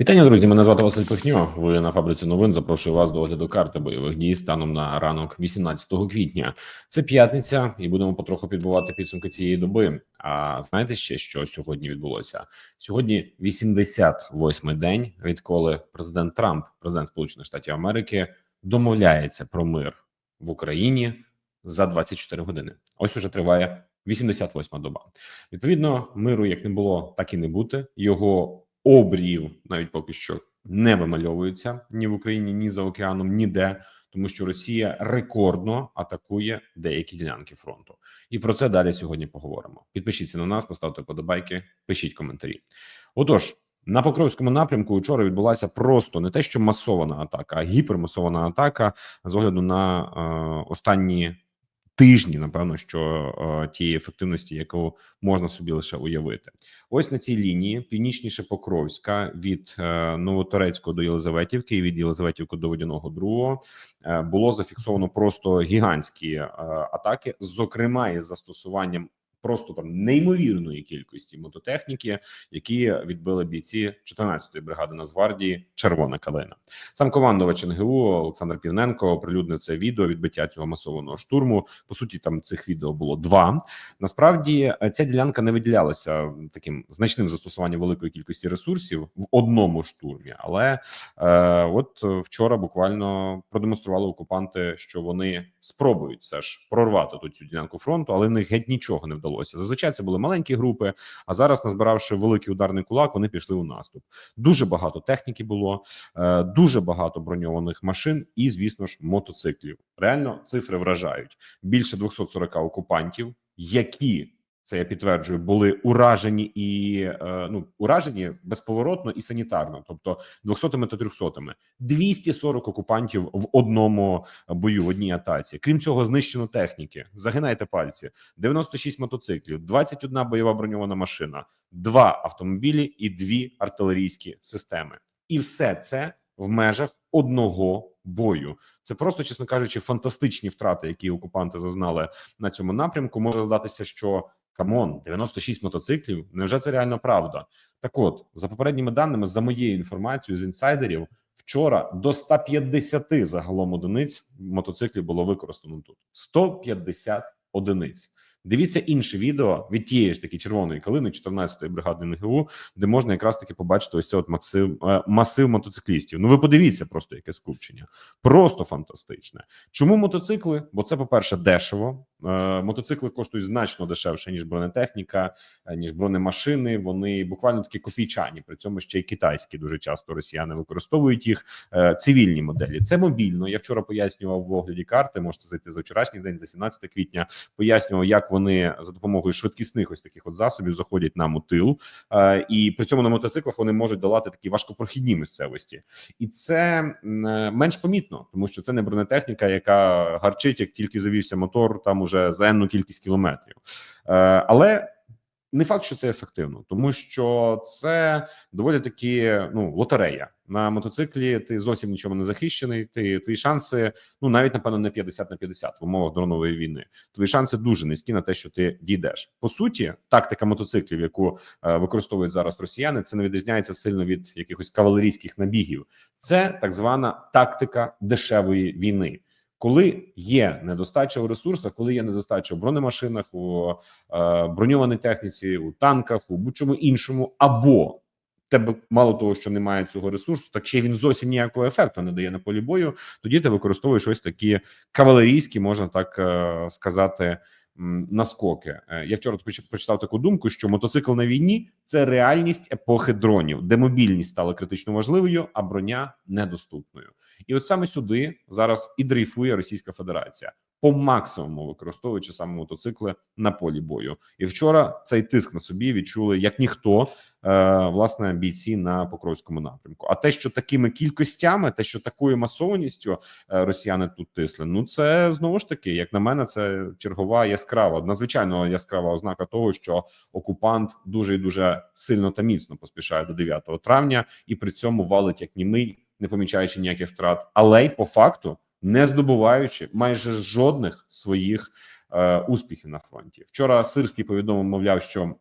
Вітання, друзі. Мене звати Василь Пихньо. Ви на фабриці новин. Запрошую вас до огляду карти бойових дій станом на ранок 18 квітня. Це п'ятниця, і будемо потроху підбивати підсумки цієї доби. А знаєте ще, що сьогодні відбулося? Сьогодні 88-й день, відколи президент Трамп, президент Сполучених Штатів Америки, домовляється про мир в Україні за 24 години. Ось уже триває 88-ма доба. Відповідно, миру як не було, так і не бути. Його обріїв навіть поки що не вимальовується ні в Україні, ні за океаном, ніде, тому що Росія рекордно атакує деякі ділянки фронту, і про це далі сьогодні поговоримо. Підпишіться на нас, поставте подобайки, пишіть коментарі. Отож. На Покровському напрямку вчора відбулася просто не те, що масована атака, а гіпермасована атака з огляду на е, останні тижні, напевно, що е, тієї ефективності, яку можна собі лише уявити, ось на цій лінії північніше Покровська від е, Новоторецького до Єлизаветівки і від Єлизаветівки до Водяного другого е, було зафіксовано просто гігантські атаки, зокрема із застосуванням просто там неймовірної кількості мототехніки, які відбили бійці 14-ї бригади Нацгвардії Червона калина. Сам командувач НГУ Олександр Півненко оприлюднив це відео відбиття цього масованого штурму. По суті, там цих відео було два. Насправді ця ділянка не виділялася таким значним застосуванням великої кількості ресурсів в одному штурмі, але е, от вчора буквально продемонстрували окупанти, що вони спробують все ж прорвати тут цю ділянку фронту, але в них геть нічого не вдалося. Зазвичай це були маленькі групи. А зараз, назбиравши великий ударний кулак, вони пішли у наступ. Дуже багато техніки було, е, дуже багато броньованих машин, і звісно ж мотоциклів. Реально цифри вражають більше 240 окупантів, які це я підтверджую, були уражені і е, ну уражені безповоротно і санітарно, тобто 200 та 300 240 окупантів в одному бою, в одній атаці. Крім цього, знищено техніки. Загинайте пальці: 96 мотоциклів, 21 бойова броньована машина, два автомобілі і дві артилерійські системи. І все це в межах одного бою. Це просто, чесно кажучи, фантастичні втрати, які окупанти зазнали на цьому напрямку. Може здатися, що Камон, 96 мотоциклів. Невже це реально правда? Так, от за попередніми даними, за моєю інформацією з інсайдерів, вчора до 150 загалом одиниць мотоциклів було використано тут. 150 одиниць. Дивіться інше відео від тієї ж таки червоної калини 14-ї бригади НГУ, де можна якраз таки побачити ось це от масив, е, масив мотоциклістів. Ну ви подивіться, просто яке скупчення, просто фантастичне. Чому мотоцикли? Бо це, по перше, дешево. Е, мотоцикли коштують значно дешевше ніж бронетехніка, е, ніж бронемашини. Вони буквально такі копійчані. При цьому ще й китайські дуже часто росіяни використовують їх. Цивільні моделі це мобільно. Я вчора пояснював в огляді карти. Можете зайти за вчорашній день, за 17 квітня. Пояснював, як вони за допомогою швидкісних ось таких от засобів заходять на мотил, е, і при цьому на мотоциклах вони можуть долати такі важкопрохідні місцевості, і це е, менш помітно, тому що це не бронетехніка, яка гарчить, як тільки завівся мотор, там уже за енну кількість кілометрів, е, але. Не факт, що це ефективно, тому що це доволі таки ну лотерея на мотоциклі. Ти зовсім нічого не захищений. Ти твої шанси, ну навіть напевно, не 50 на 50 в умовах дронової війни. Твої шанси дуже низькі на те, що ти дійдеш. По суті, тактика мотоциклів, яку е, використовують зараз росіяни, це не відрізняється сильно від якихось кавалерійських набігів. Це так звана тактика дешевої війни коли є недостача у ресурсах, коли є недостача у бронемашинах, у е, броньованій техніці, у танках, у будь-чому іншому, або тебе мало того, що немає цього ресурсу, так ще він зовсім ніякого ефекту не дає на полі бою. Тоді ти використовуєш ось такі кавалерійські, можна так е, сказати. Наскоки е, я вчора прочитав таку думку, що мотоцикл на війні це реальність епохи дронів, де мобільність стала критично важливою, а броня недоступною. І от саме сюди зараз і дрейфує Російська Федерація по максимуму використовуючи саме мотоцикли на полі бою. І вчора цей тиск на собі відчули як ніхто. Е, власне, бійці на покровському напрямку. А те, що такими кількостями, те, що такою масованістю е, росіяни тут тисли, ну це знову ж таки, як на мене, це чергова яскрава, надзвичайно яскрава ознака того, що окупант дуже і дуже сильно та міцно поспішає до 9 травня, і при цьому валить як німий не помічаючи ніяких втрат, але й по факту не здобуваючи майже жодних своїх е, успіхів на фронті. Вчора Сирський повідомив, мовляв, що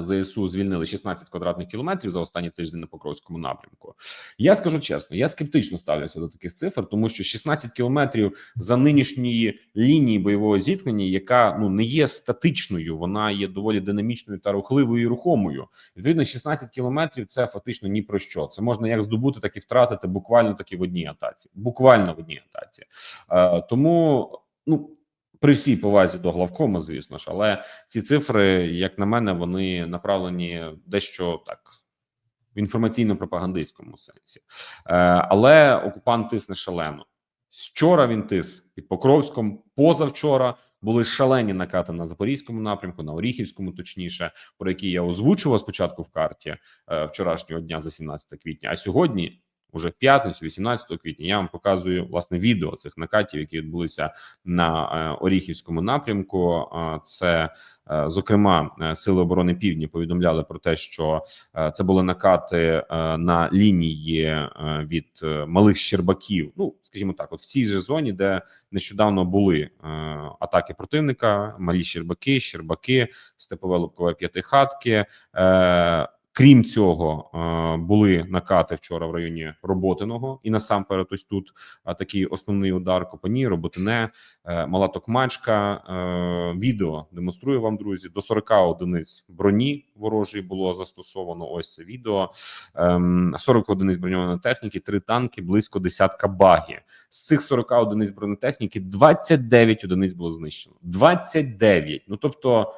ЗСУ звільнили 16 квадратних кілометрів за останні тиждень на Покровському напрямку. Я скажу чесно, я скептично ставлюся до таких цифр, тому що 16 кілометрів за нинішньої лінії бойового зіткнення, яка ну не є статичною, вона є доволі динамічною та рухливою і рухомою. Відповідно, 16 кілометрів це фактично ні про що. Це можна як здобути, так і втратити буквально таки в одній атаці. Буквально в одній атаці. Е, тому ну. При всій повазі до главкома, звісно ж, але ці цифри, як на мене, вони направлені дещо так в інформаційно-пропагандистському сенсі. Е, але окупант тисне шалено. Вчора він тис під Покровськом, позавчора були шалені накати на запорізькому напрямку, на Оріхівському, точніше, про які я озвучував спочатку в карті е, вчорашнього дня за 17 квітня. А сьогодні, уже в п'ятницю, 18 квітня, я вам показую власне відео цих накатів, які відбулися на е, Оріхівському напрямку. Е, Це е, зокрема сили оборони Півдні повідомляли про те, що це були накати на лінії від малих Щербаків. Ну скажімо так, от в цій же зоні, де нещодавно були атаки противника, малі Щербаки, Щербаки, Степове Лобкове П'ятихатки. Е, Крім цього, е, були накати вчора в районі Роботиного, і насамперед, ось тут а, такий основний удар Копані, Роботине, е, Мала Токмачка. Е, Відео демонструю вам, друзі. До 40 одиниць броні ворожої було застосовано. Ось це відео. Ем, 40 одиниць броньованої техніки, три танки, близько десятка баги. З цих 40 одиниць бронетехніки 29 одиниць було знищено. 29. Ну тобто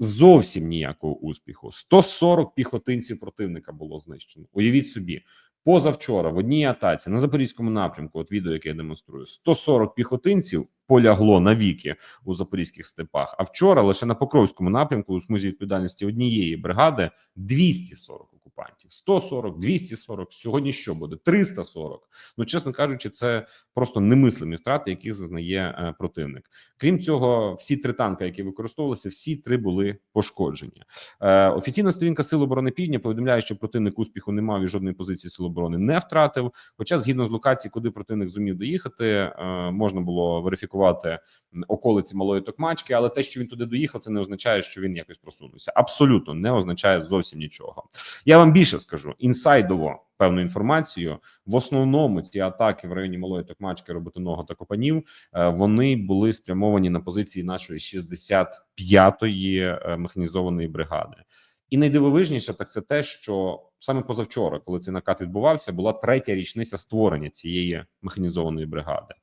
зовсім ніякого успіху. 140 піхотинців противника було знищено. Уявіть собі, позавчора в одній атаці на запорізькому напрямку, от відео, яке я демонструю, 140 піхотинців полягло навіки у запорізьких степах. А вчора лише на Покровському напрямку у смузі відповідальності однієї бригади 240 окупантів, 140, 240, Сьогодні що буде? 340. Ну, чесно кажучи, це просто немислимі втрати, яких зазнає е, противник. Крім цього, всі три танки, які використовувалися, всі три були пошкоджені. Е, офіційна сторінка Сил оборони Півдня повідомляє, що противник успіху не мав і жодної позиції Сил оборони не втратив. Хоча, згідно з локації, куди противник зумів доїхати, е, можна було верифікувати околиці малої токмачки, але те, що він туди доїхав, це не означає, що він якось просунувся. Абсолютно не означає зовсім нічого. Я вам більше скажу інсайдово певну інформацію. В основному ці атаки в районі малої токмачки, роботиного та копанів е, вони були спрямовані на позиції нашої 65-ї е, механізованої бригади. І найдивовижніше так це те, що саме позавчора, коли цей накат відбувався, була третя річниця створення цієї механізованої бригади.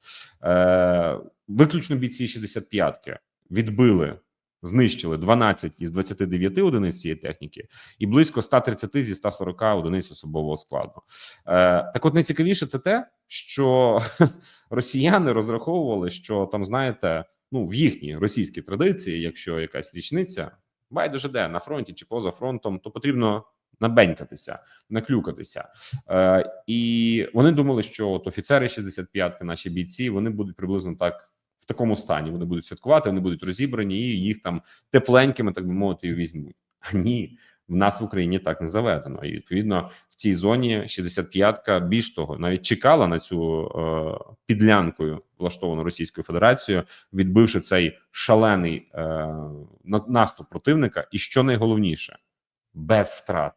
Е, Виключно бійці 65-ки відбили, знищили 12 із 29 одиниць цієї техніки, і близько 130 зі 140 одиниць особового складу. Е, Так, от найцікавіше це те, що росіяни розраховували, що там, знаєте, ну в їхній російській традиції, якщо якась річниця, байдуже де на фронті чи поза фронтом, то потрібно набенькатися, наклюкатися. Е, І вони думали, що от офіцери 65-ки, наші бійці, вони будуть приблизно так. В такому стані вони будуть святкувати, вони будуть розібрані, і їх там тепленькими, так би мовити, і візьмуть. А ні, в нас в Україні так не заведено. І відповідно в цій зоні 65-ка, більш того, навіть чекала на цю е, підлянкою влаштовану Російською Федерацією, відбивши цей шалений е, наступ противника. І що найголовніше, без втрат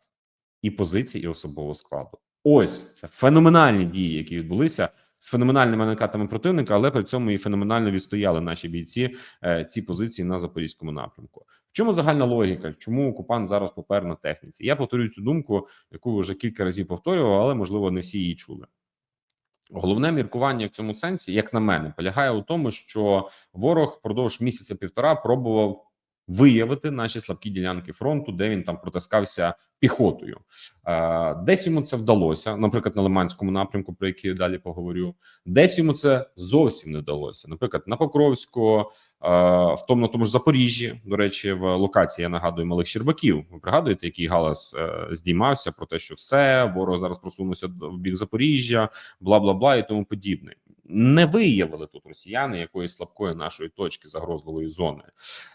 і позицій, і особового складу. Ось це феноменальні дії, які відбулися з феноменальними накатами противника, але при цьому і феноменально відстояли наші бійці е, ці позиції на запорізькому напрямку. В чому загальна логіка? Чому окупант зараз попер на техніці? Я повторюю цю думку, яку вже кілька разів повторював, але можливо не всі її чули. Головне міркування в цьому сенсі, як на мене, полягає у тому, що ворог впродовж місяця півтора пробував виявити наші слабкі ділянки фронту, де він там протискався піхотою. Десь йому це вдалося, наприклад, на Лиманському напрямку, про який я далі поговорю. Десь йому це зовсім не вдалося. Наприклад, на Покровську, в тому на тому ж Запоріжжі, до речі, в локації я нагадую малих Щербаків. Ви пригадуєте, який галас е, здіймався про те, що все ворог зараз просунувся в бік Запоріжжя, бла бла бла і тому подібне. Не виявили тут росіяни якоїсь слабкої нашої точки загрозливої зони.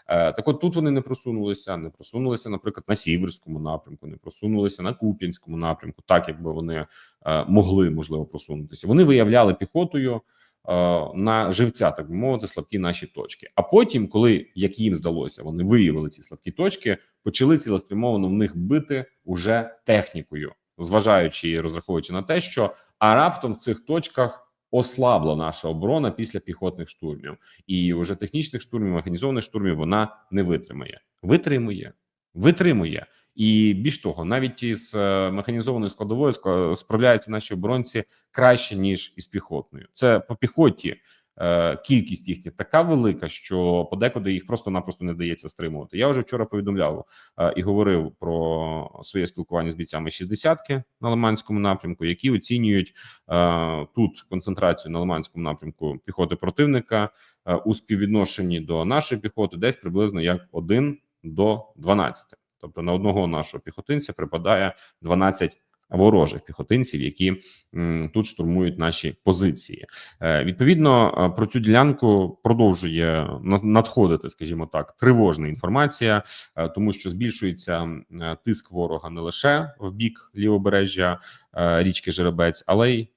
Е, так от тут вони не просунулися, не просунулися, наприклад, на Сіверському напрямку, не просунулися на Куп'янському напрямку, так якби вони е, могли можливо просунутися. Вони виявляли піхотою на живця, так би мовити, слабкі наші точки. А потім, коли як їм здалося, вони виявили ці слабкі точки, почали цілеспрямовано в них бити уже технікою, зважаючи і розраховуючи на те, що а раптом в цих точках. Ослабла наша оборона після піхотних штурмів, і вже технічних штурмів, механізованих штурмів вона не витримає. Витримує, витримує. І більш того, навіть із е, механізованою складовою скла- справляються наші оборонці краще ніж із піхотною. Це по піхоті кількість їхня така велика, що подекуди їх просто-напросто не вдається стримувати. Я вже вчора повідомляв е, і говорив про своє спілкування з бійцями шістдесятки на Лиманському напрямку, які оцінюють е, тут концентрацію на Лиманському напрямку піхоти противника е, у співвідношенні до нашої піхоти, десь приблизно як 1 до 12. Тобто на одного нашого піхотинця припадає 12 ворожих піхотинців, які тут штурмують наші позиції. Е, відповідно, е, про цю ділянку продовжує на- надходити, скажімо так, тривожна інформація, е, тому що збільшується тиск ворога не лише в бік лівобережжя річки Жеребець, але й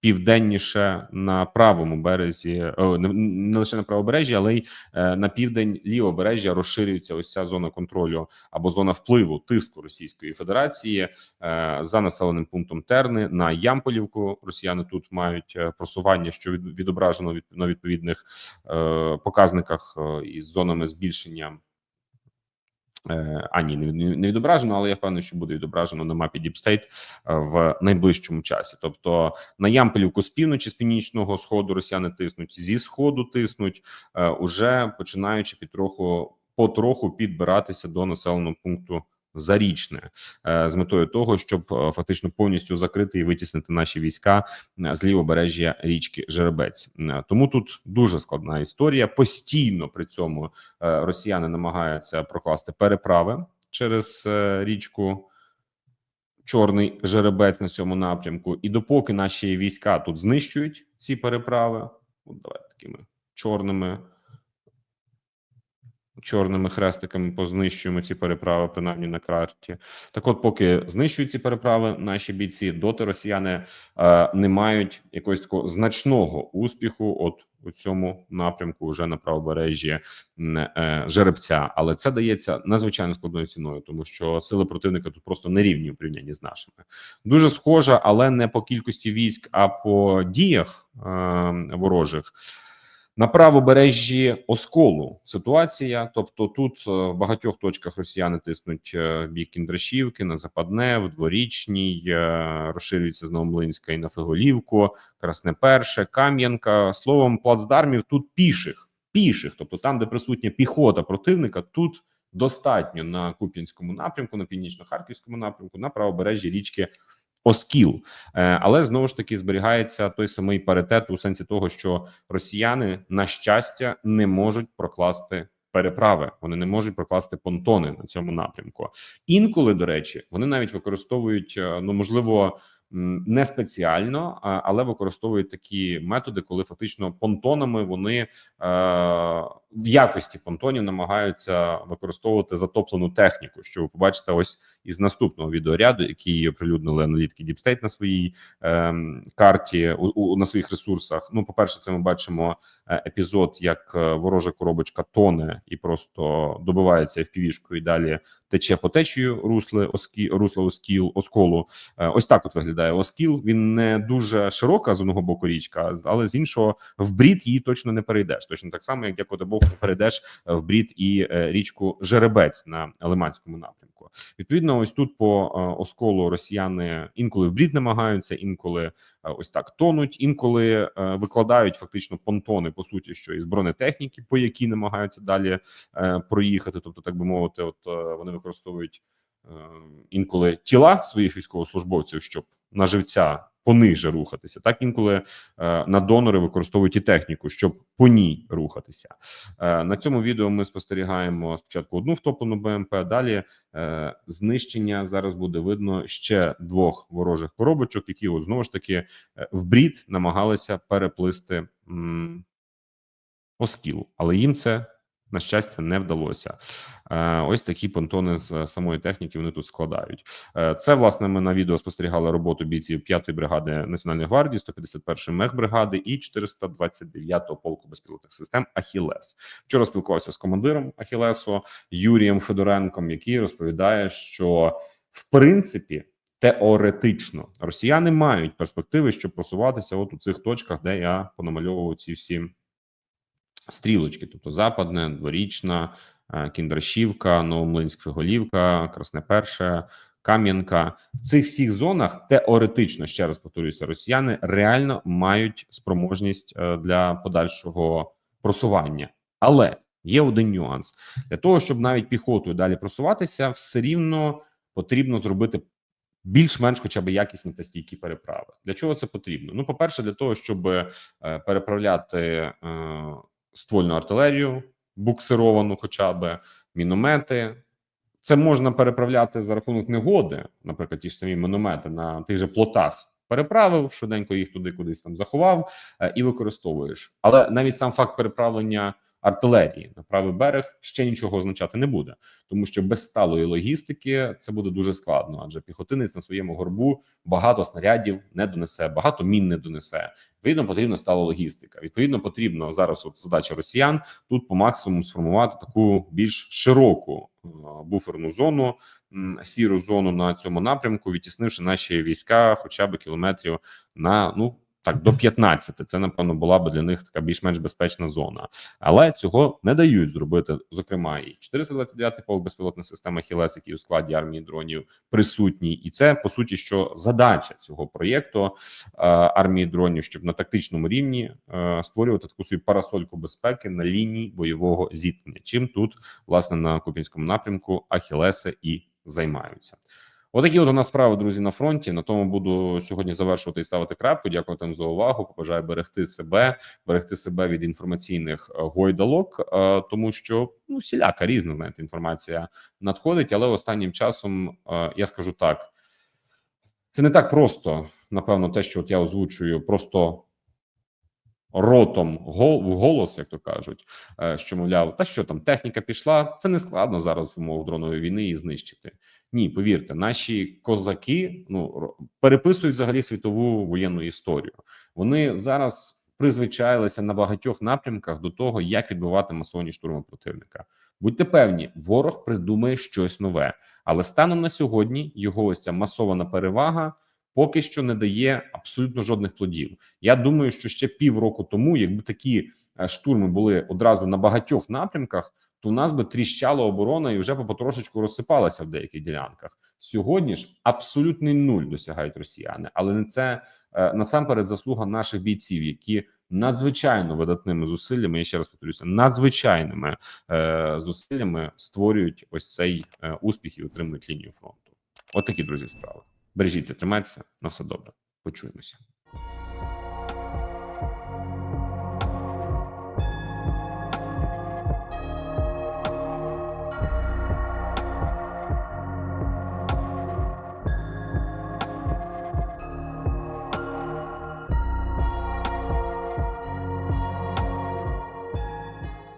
південніше на правому березі, о, не, лише на правобережжі, але й е, на південь лівобережжя розширюється ось ця зона контролю або зона впливу тиску Російської Федерації е, за населеним пунктом Терни на Ямполівку. Росіяни тут мають е, просування, що від, відображено від, на відповідних показниках із зонами збільшення. Е, А ні, не, відображено, але я впевнений, що буде відображено на мапі Deep State е, в найближчому часі. Тобто на ямпелівку з півночі, з північного сходу росіяни тиснуть, зі сходу тиснуть, е, уже починаючи підтроху потроху підбиратися до населеного пункту Зарічне е, з метою того, щоб е, фактично повністю закрити і витіснити наші війська е, з лівобережжя річки Жеребець. Тому тут дуже складна історія. Постійно при цьому росіяни намагаються прокласти переправи через річку. Чорний жеребець на цьому напрямку, і допоки наші війська тут знищують ці переправи, от давайте такими чорними чорними хрестиками познищуємо ці переправи, принаймні на карті. Так, от, поки знищують ці переправи, наші бійці доти росіяни е, не мають якогось такого значного успіху. От у цьому напрямку, вже на правобережжі е, жеребця, але це дається надзвичайно складною ціною, тому що сили противника тут просто не рівні у порівнянні з нашими. Дуже схожа, але не по кількості військ, а по діях е, ворожих. На правобережжі Осколу ситуація, тобто тут е, в багатьох точках росіяни тиснуть е, бік Кіндрашівки, на Западне, в Дворічній, е, розширюється з Новомлинська і на Фиголівку, Красне Перше, Кам'янка. Словом, плацдармів тут піших, піших, тобто там, де присутня піхота противника, тут достатньо на Куп'янському напрямку, на північно-харківському напрямку, на правобережжі річки Оскіл. скіл, Але знову ж таки зберігається той самий паритет у сенсі того, що росіяни, на щастя, не можуть прокласти переправи. Вони не можуть прокласти понтони на цьому напрямку. Інколи, до речі, вони навіть використовують е, ну можливо. Не спеціально, але використовують такі методи, коли фактично понтонами вони е, в якості понтонів намагаються використовувати затоплену техніку. Що ви побачите, ось із наступного відеоряду, який оприлюднили аналітики State на своїй ем, карті у, на своїх ресурсах. Ну, по перше, це ми бачимо е, епізод, як е, ворожа коробочка тоне і просто добивається FPV-шкою і далі тече по течію русли оскі, русла оскіл, осколу. Е, Ось так от виглядає оскіл. Він не дуже широка з одного боку річка, але з іншого в брід її точно не перейдеш. Точно так само, як як боку перейдеш е, в брід і е, річку Жеребець на Лиманському напрямку. Відповідно, ось тут по осколу росіяни інколи в брід намагаються, інколи ось так тонуть, інколи е, викладають фактично понтони, по суті, що із бронетехніки, по якій намагаються далі е, проїхати. Тобто, так би мовити, от е, вони використовують е, інколи тіла своїх військовослужбовців, щоб на живця пониже рухатися. Так інколи е, на донори використовують і техніку, щоб по ній рухатися. Е, на цьому відео ми спостерігаємо спочатку одну втоплену БМП, далі е, знищення зараз буде видно ще двох ворожих коробочок, які от, знову ж таки е, в брід намагалися переплисти оскіл, але їм це На щастя, не вдалося. Е, Ось такі понтони з самої техніки вони тут складають. Е, Це власне ми на відео спостерігали роботу бійців 5-ї бригади Національної гвардії, 151-ї мехбригади і 429-го полку безпілотних систем Ахілес. Вчора спілкувався з командиром Ахілесу Юрієм Федоренком, який розповідає, що в принципі. Теоретично росіяни мають перспективи, щоб просуватися от у цих точках, де я понамальовував ці всі стрілочки, тобто Западне, Дворічна, е, Кіндрашівка, Новомлинськ, Фиголівка, Красне Перше, Кам'янка. В цих всіх зонах теоретично ще раз повторюся, росіяни реально мають спроможність е, для подальшого просування, але є один нюанс для того, щоб навіть піхотою далі просуватися, все рівно потрібно зробити. Більш-менш, хоча б якісні та стійкі переправи. Для чого це потрібно? Ну, по-перше, для того, щоб е, переправляти ствольну артилерію, буксировану, хоча б міномети. Це можна переправляти за рахунок негоди, наприклад, ті ж самі міномети на тих же плотах. Переправив швиденько їх туди, кудись там заховав е, і використовуєш. Але навіть сам факт переправлення артилерії на правий берег ще нічого означати не буде, тому що без сталої логістики це буде дуже складно, адже піхотинець на своєму горбу багато снарядів не донесе, багато мін не донесе. Відповідно, потрібна стала логістика. Відповідно, потрібно зараз. От задача росіян тут по максимуму сформувати таку більш широку е, буферну зону, сіру зону на цьому напрямку, відтіснивши наші війська, хоча б кілометрів на ну. Так, до 15. Це напевно була б для них така більш-менш безпечна зона, але цього не дають зробити. Зокрема, і 429 полк безпілотних систем Ахілес, який у складі армії дронів присутній, і це по суті, що задача цього проєкту е, армії дронів, щоб на тактичному рівні е, створювати таку свою парасольку безпеки на лінії бойового зіткнення. Чим тут власне на Купінському напрямку Ахілеси і займаються. Отакі от у нас справи, друзі, на фронті. На тому буду сьогодні завершувати і ставити крапку. Дякую вам за увагу. Побажаю берегти себе, берегти себе від інформаційних е, гойдалок, е, тому що ну всіляка різна знаєте, інформація надходить. Але останнім часом е, я скажу так: це не так просто, напевно, те, що от я озвучую, просто. Ротом в голос, як то кажуть, е, що мовляв, та що там техніка пішла, це не складно зараз в дронової війни її знищити. Ні, повірте, наші козаки ну переписують взагалі світову воєнну історію. Вони зараз призвичаїлися на багатьох напрямках до того, як відбивати масовані штурми противника. Будьте певні, ворог придумає щось нове, але станом на сьогодні його ось ця масована перевага поки що не дає абсолютно жодних плодів. Я думаю, що ще півроку тому, якби такі е, штурми були одразу на багатьох напрямках, то у нас би тріщала оборона і вже потрошечку розсипалася в деяких ділянках. Сьогодні ж абсолютний нуль досягають росіяни, але не це е, насамперед заслуга наших бійців, які надзвичайно видатними зусиллями. Я ще раз повторюся, надзвичайними е, зусиллями створюють ось цей е, успіх і отримують лінію фронту. От друзі справи. Бережіться, тримайтеся на все добре. Почуємося.